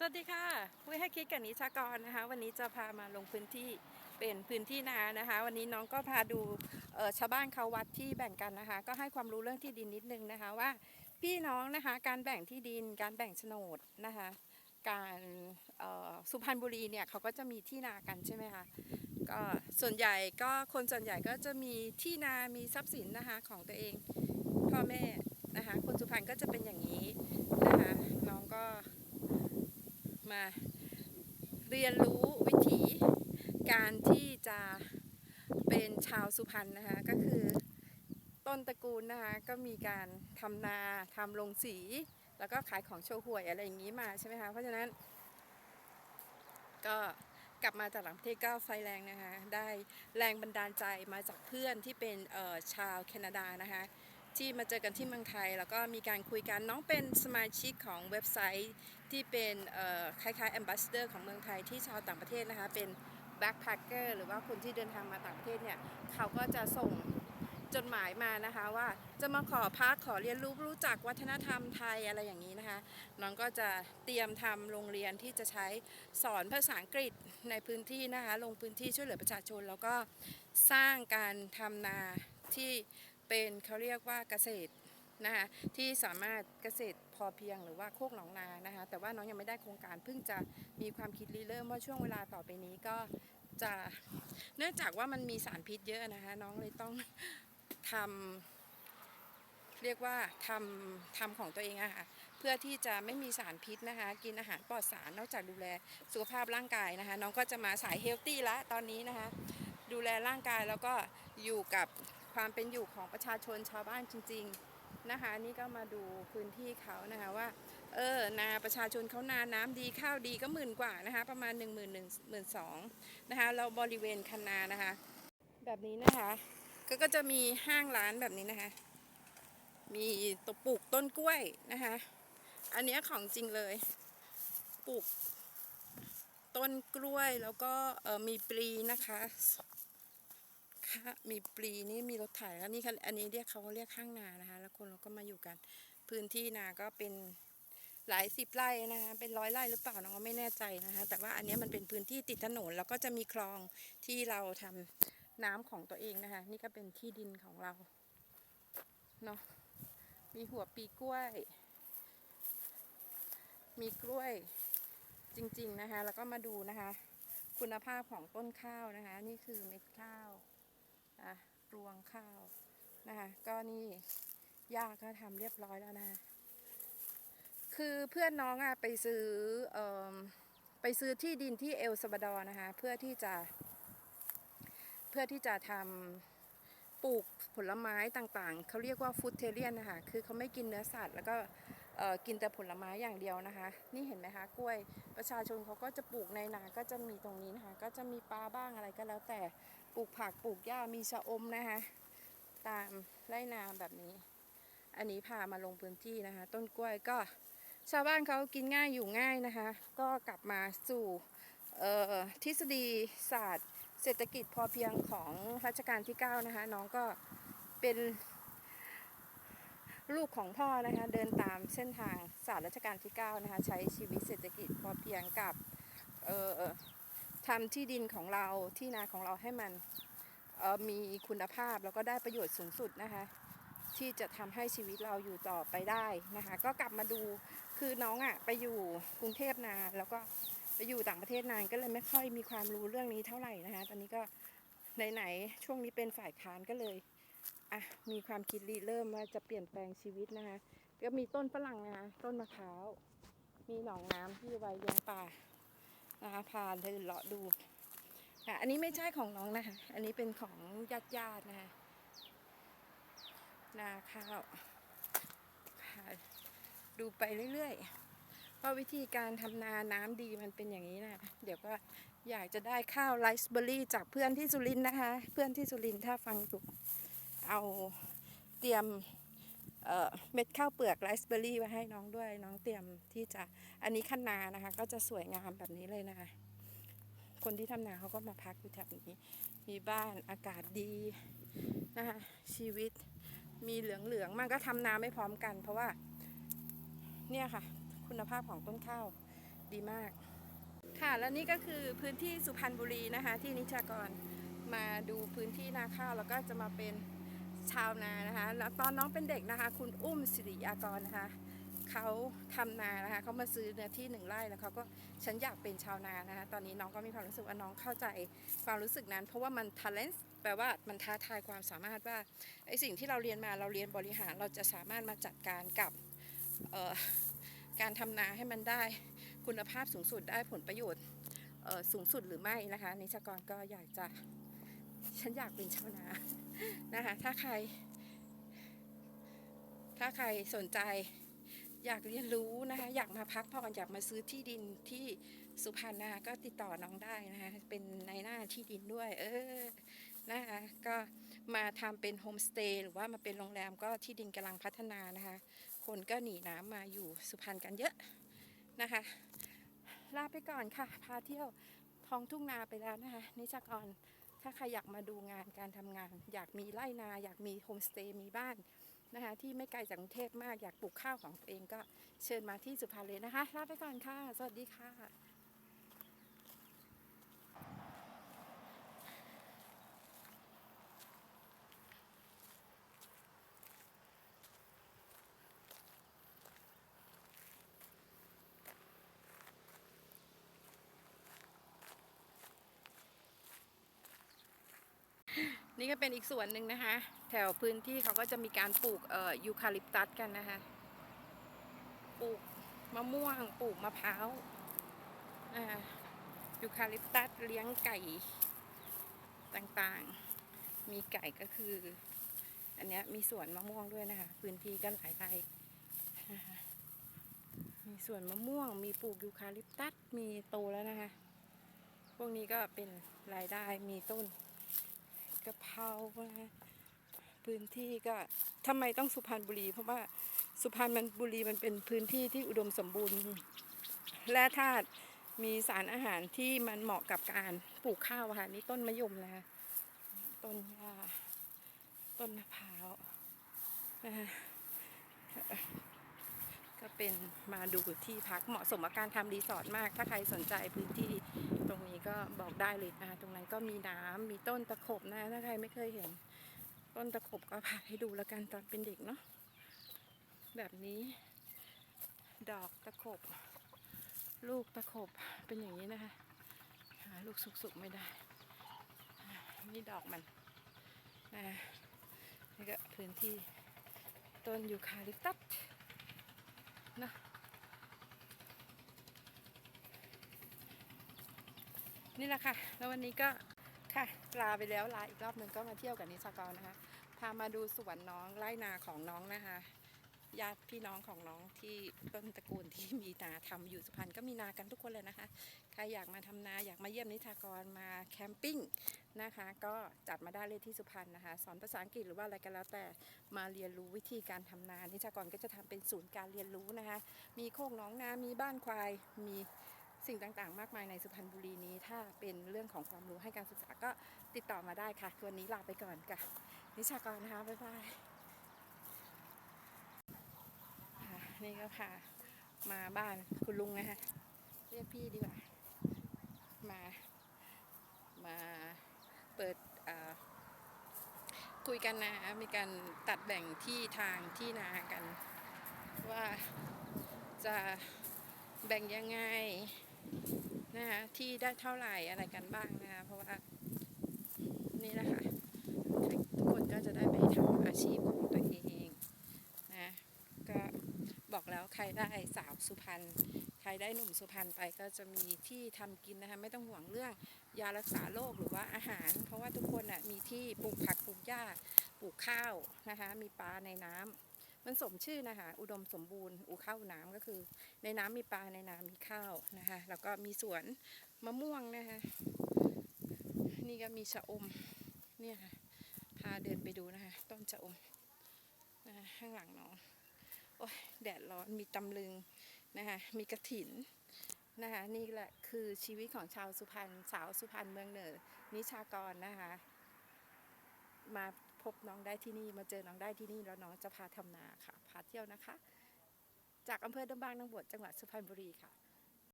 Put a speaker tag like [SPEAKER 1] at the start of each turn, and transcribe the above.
[SPEAKER 1] สวัสดีค่ะคุยให้คิดกับนิชากรนะคะ วันนี้จะพามาลงพื้นที่เป็นพื้นที่นานะคะ วันนี้น้องก็พาดูชาวบ้านเขาวัดที่แบ่งกันนะคะ ก็ให้ความรู้เรื่องที่ดินนิดนึงนะคะว่า พี่น้องนะคะการแบ่งที่ดิน การแบ่งโฉนดนะคะ การสุพรรณบุรีเนี่ยเขาก็จะมีที่นากันใช่ไหมคะก็ส่วนใหญ่ก็คนส่วนใหญ่ก็จะมีที่นามีทรัพย์สินนะคะของตัวเองพ่อแม่นะคะ คนสุพรรณก็จะเป็นอย่างนี้นะคะน้องก็ มา เรียนรู้วิถีการที่จะเป็นชาวสุพรรณนะคะ ก็คือต้นตระกูลนะคะ ก็มีการทำนาทำลงสี แล้วก็ขายของโชว์หวยอะไรอย่างนี้มาใช่ไหมคะ เพราะฉะนั้น ก็กลับมาจากต่างประเทศก็ไฟแรงนะคะ ได้แรงบันดาลใจมาจากเพื่อนที่เป็นชาวแคนาดานะคะ ที่มาเจอกันที่เมืองไทย แล้วก็มีการคุยกันน้องเป็นสมาชิกของเว็บไซต์ที่เป็นคล้ายๆ ambassador ของเมืองไทยที่ชาวต่างประเทศนะคะเป็น backpacker หรือว่าคนที่เดินทางมาต่างประเทศเนี่ยเขาก็จะส่งจดหมายมานะคะว่าจะมาขอพักขอเรียนรู้รู้จักวัฒนธรรมไทยอะไรอย่างนี้นะคะน้องก็จะเตรียมทำโรงเรียนที่จะใช้สอนภาษาอังกฤษในพื้นที่นะคะลงพื้นที่ช่วยเหลือประชาชน แล้วก็สร้างการทำนาที่ เป็นเขาเรียกว่าเกษตรนะคะที่สามารถเกษตรพอเพียงหรือว่าโคกหนองนานะคะแต่ว่าน้องยังไม่ได้โครงการเพิ่งจะมีความคิดริเริ่มว่าช่วงเวลาต่อไปนี้ก็จะเนื่องจากว่ามันมีสารพิษเยอะนะคะน้องเลยต้องทำเรียกว่าทำทำของตัวเองอะค่ะเพื่อที่จะไม่มีสารพิษนะคะกินอาหารปลอดสารนอกจากดูแลสุขภาพร่างกายนะคะน้องก็จะมาสายเฮลตี้ละตอนนี้นะคะดูแลร่างกายแล้วก็อยู่กับ ความเป็นอยู่ของประชาชนชาวบ้านจริง ๆนะคะนี่ก็มาดูพื้นที่เขานะคะว่าเออนาประชาชนเขานาน้ำดีข้าวดีก็หมื่นกว่านะคะประมาณ 1 1 1 1 2 0 0นะคะเราบริเวณคันนานะคะ แบบนี้นะคะก็ก็จะมีห้างร้านแบบนี้นะคะ มีตวปลูกต้นกล้วยนะคะ อันนี้ของจริงเลยปลูกต้นกล้วยแล้วก็ออมีปลีนะคะ คะมีปลีนี่มีรถไถแล้วนี่ค่ะอันนี้เรียกเขาเรียกข้างนานะคะ แล้วคนเราก็มาอยู่กัน พื้นที่นาก็เป็นหลายสิบไร่นะคะเป็นร้อยไร่หรือเปล่าน้องไม่แน่ใจนะคะ แต่ว่าอันนี้มันเป็นพื้นที่ติดถนนแล้วก็จะมีคลองที่เราทำน้ำของตัวเองนะคะ นี่ก็เป็นที่ดินของเราเนาะมีหัวปีกล้วย มีกล้วยจริง ๆนะคะ แล้วก็มาดูนะคะ คุณภาพของต้นข้าวนะคะ นี่คือเม็ดข้าว อะรวงข้าวนะคะก็นี่ย่าก็ทำเรียบร้อยแล้วนะ คือเพื่อนน้องอะไปซื้อเออไปซื้อที่ดินที่เอลซาบาดอร์นะคะ เพื่อที่จะ เพื่อที่จะทำปลูกผลไม้ต่างๆ เขาเรียกว่าฟู้ดเทเรียนนะคะ คือเขาไม่กินเนื้อสัตว์ แล้วก็กินแต่ผลไม้อย่างเดียวนะคะ นี่เห็นไหมคะกล้วยประชาชนเขาก็จะปลูกในนาก็จะมีตรงนี้นะคะ ก็จะมีปลาบ้างอะไรก็แล้วแต่ ปลูกผักปลูกหญ้ามีชะอมนะคะตามไร่นาแบบนี้ อันนี้พามาลงพื้นที่นะคะ ต้นกล้วยก็ชาวบ้านเขากินง่ายอยู่ง่ายนะคะ ก็กลับมาสู่ทฤษฎีศาสตร์ เศรษฐกิจพอเพียงของรัชกาลที่ 9 นะคะ น้องก็เป็นลูกของพ่อนะคะ เดินตามเส้นทางศาสตร์รัชกาลที่ 9 นะคะ ใช้ชีวิตเศรษฐกิจพอเพียงกับเออ ทำที่ดินของเราที่นาของเราให้มันมีคุณภาพแล้วก็ได้ประโยชน์สูงสุดนะคะ ที่จะทำให้ชีวิตเราอยู่ต่อไปได้นะคะ ก็กลับมาดูคือน้องอะ่ะไปอยู่กรุงเทพนานแล้วก็ไปอยู่ต่างประเทศนานก็เลยไม่ค่อยมีความรู้เรื่องนี้เท่าไหร่นะคะ ตอนนี้ก็ไหนๆช่วงนี้เป็นฝ่ายค้านก็เลยอะมีความคิดริเริ่มว่าจะเปลี่ยนแปลงชีวิตนะคะก็มีต้นฝรั่งนะคะต้นมะพร้าวมีหนองน้ำที่ไว้เลี้ยงปลา นะคะพาเดินเลาะดูค่ะอันนี้ไม่ใช่ของน้องนะคะ อันนี้เป็นของญาติญาตินะคะนาข้าวค่ะดูไปเรื่อยๆว่าะวิธีการทำนาน้ำดีมันเป็นอย่างนี้นะ เดี๋ยวก็อยากจะได้ข้าวไรซ์เบอร์รี่จากเพื่อนที่สุรินนะคะ เพื่อนที่สุรินถ้าฟังถูกเอาเตรียม เม็ดข้าวเปลือกไรซ์เบอร์รี่ไว้ให้น้องด้วย น้องเตรียมที่จะอันนี้คันนานะคะ ก็จะสวยงามแบบนี้เลยนะคะ คนที่ทำนาเขาก็มาพักอยู่แถบนี้ มีบ้านอากาศดีนะคะชีวิตมีเหลืองๆมันก็ทำนาไม่พร้อมกัน เพราะว่า เนี่ยค่ะ คุณภาพของต้นข้าวดีมาก ค่ะและนี่ก็คือพื้นที่สุพรรณบุรีนะคะ ที่นิชากรมาดูพื้นที่นาข้าวแล้วก็จะมาเป็น ชาวนานะคะแล้วตอนน้องเป็นเด็กนะคะ คุณอุ้มสิริยากรนะคะเขาทำนานะคะเขามาซื้อเนื้อที่หนึ่งไร่แล้วเขาก็ฉันอยากเป็นชาวนานะคะ ตอนนี้น้องก็มีความรู้สึกว่าน้องเข้าใจความรู้สึกนั้น เพราะว่ามัน talent แปลว่ามันท้าทายความสามารถว่าไอสิ่งที่เราเรียนมาเราเรียนบริหารเราจะสามารถมาจัดการกับการทำนาให้มันได้คุณภาพสูงสุดได้ผลประโยชน์สูงสุดหรือไม่นะคะนิชกรก็อยากจะฉันอยากเป็นชาวนา นะคะ ถ้าใคร ถ้าใครสนใจอยากเรียนรู้นะคะ อยากมาพักผ่อนอยากมาซื้อที่ดินที่สุพรรณนะคะก็ติดต่อน้องได้นะคะ เป็นในหน้าที่ดินด้วย เออนะคะก็มาทำเป็นโฮมสเตย์หรือว่ามาเป็นโรงแรมก็ที่ดินกำลังพัฒนานะคะ คนก็หนีน้ำมาอยู่สุพรรณกันเยอะนะคะ ลาไปก่อนค่ะ พาเที่ยวท้องทุ่งนาไปแล้วนะคะนิชากร ถ้าใครอยากมาดูงานการทำงาน อยากมีไร่นา อยากมีโฮมสเตย์มีบ้านนะคะที่ไม่ไกลจากกรุงเทพมากอยากปลูกข้าวของตัวเองก็เชิญมาที่สุพรรณเลยนะคะลาไปก่อนค่ะ สวัสดีค่ะ นี่ก็เป็นอีกส่วนหนึ่งนะคะ แถวพื้นที่เขาก็จะมีการปลูกเอ่อยูคาลิปตัสกันนะคะ ปลูกมะม่วง ปลูกมะพร้าวอ่ายูคาลิปตัสเลี้ยงไก่ต่างๆ มีไก่ก็คือ อันเนี้ยมีสวนมะม่วงด้วยนะคะ พื้นที่ก็หลายไร่มีสวนมะม่วง มีปลูกยูคาลิปตัส มีโตแล้วนะคะ พวกนี้ก็เป็นรายได้มีต้น กะเพรานะพื้นที่ก็ทำไมต้องสุพรรณบุรี เพราะว่าสุพรรณมันบุรีมันเป็นพื้นที่ที่อุดมสมบูรณ์แร่ธาตุมีสารอาหารที่มันเหมาะกับการปลูกข้าวอะค่ะนี่ต้นมะยมนะคะต้นหญ้าต้นมะพร้าวนะ ก็เป็นมาดูที่พักเหมาะสมกับการทำรีสอร์ทมาก ถ้าใครสนใจพื้นที่ตรงนี้ก็บอกได้เลยนะคะตรงนั้นก็มีน้ำมีต้นตะขบนะถ้าใครไม่เคยเห็น ต้นตะขบก็พาให้ดูแล้วกันตอนเป็นเด็กเนาะแบบนี้ ดอกตะขบ ลูกตะขบเป็นอย่างนี้นะคะหาลูกสุกๆไม่ได้ นี่ดอกมันนะนี่ก็พื้นที่ต้นยูคาลิปตัส นะนี่แหละค่ะ แล้ววันนี้ก็ค่ะลาไปแล้วลาอีกรอบหนึ่งก็มาเที่ยวกับนิสกรนะคะ พามาดูสวนน้องไร่นาของน้องนะคะ ญาติพี่น้องของน้องที่ต้นตระกูลที่มีนาทำอยู่สุพรรณก็มีนากันทุกคนเลยนะคะ ใครอยากมาทำนาอยากมาเยี่ยมนิทากรมาแคมปิ้งนะคะ ก็จัดมาได้เลยที่สุพรรณนะคะ สอนภาษาอังกฤษหรือว่าอะไรก็แล้วแต่มาเรียนรู้วิธีการทำนา นิทากรก็จะทำเป็นศูนย์การเรียนรู้นะคะ มีโคกน้องนามีบ้านควายมีสิ่งต่างๆ มากมายในสุพรรณบุรีนี้ ถ้าเป็นเรื่องของความรู้ให้การศึกษาก็ติดต่อมาได้ค่ะ วันนี้ลาไปก่อนค่ะนิชากรนะคะ บ๊ายบายค่ะ นี่ก็พามาบ้านคุณลุงนะคะเรียกพี่ดีกว่า มา มาเปิดคุยกันนะมีการตัดแบ่งที่ทางที่นากัน ว่าจะแบ่งยังไงนะคะที่ได้เท่าไหร่อะไรกันบ้างนะคะเพราะว่านี่แหละค่ะทุกคนก็จะได้ไปทำอาชีพของตัวเองนะก็บอกแล้วใครได้ สุพรรณใครได้หนุ่มสุพรรณไปก็จะมีที่ทำกินนะคะไม่ต้องห่วงเรื่องยารักษาโรคหรือว่าอาหาร เพราะว่าทุกคนน่ะมีที่ปลูกผักปลูกหญ้าปลูกข้าวนะคะมีปลาในน้ำมันสมชื่อนะคะอุดมสมบูรณ์อูข้าวน้ำก็คือ ในน้ำมีปลาในน้ำมีข้าวนะคะแล้วก็มีสวนมะม่วงนะคะนี่ก็มีชะอมเนี่ยค่ะพาเดินไปดูนะคะต้นชะอมนะคะข้างหลังน้องโอ้ยแดดร้อนมีตำลึง นะคะมีกระถินนะคะนี่แหละคือชีวิตของชาวสุพรรณสาวสุพรรณเมืองเหนือนิชากรนะคะมาพบน้องได้ที่นี่มาเจอน้องได้ที่นี่แล้วน้องจะพาทำนาค่ะพาเที่ยวนะคะ จากอำเภอดงบางนางบวชจังหวัดสุพรรณบุรีค่ะ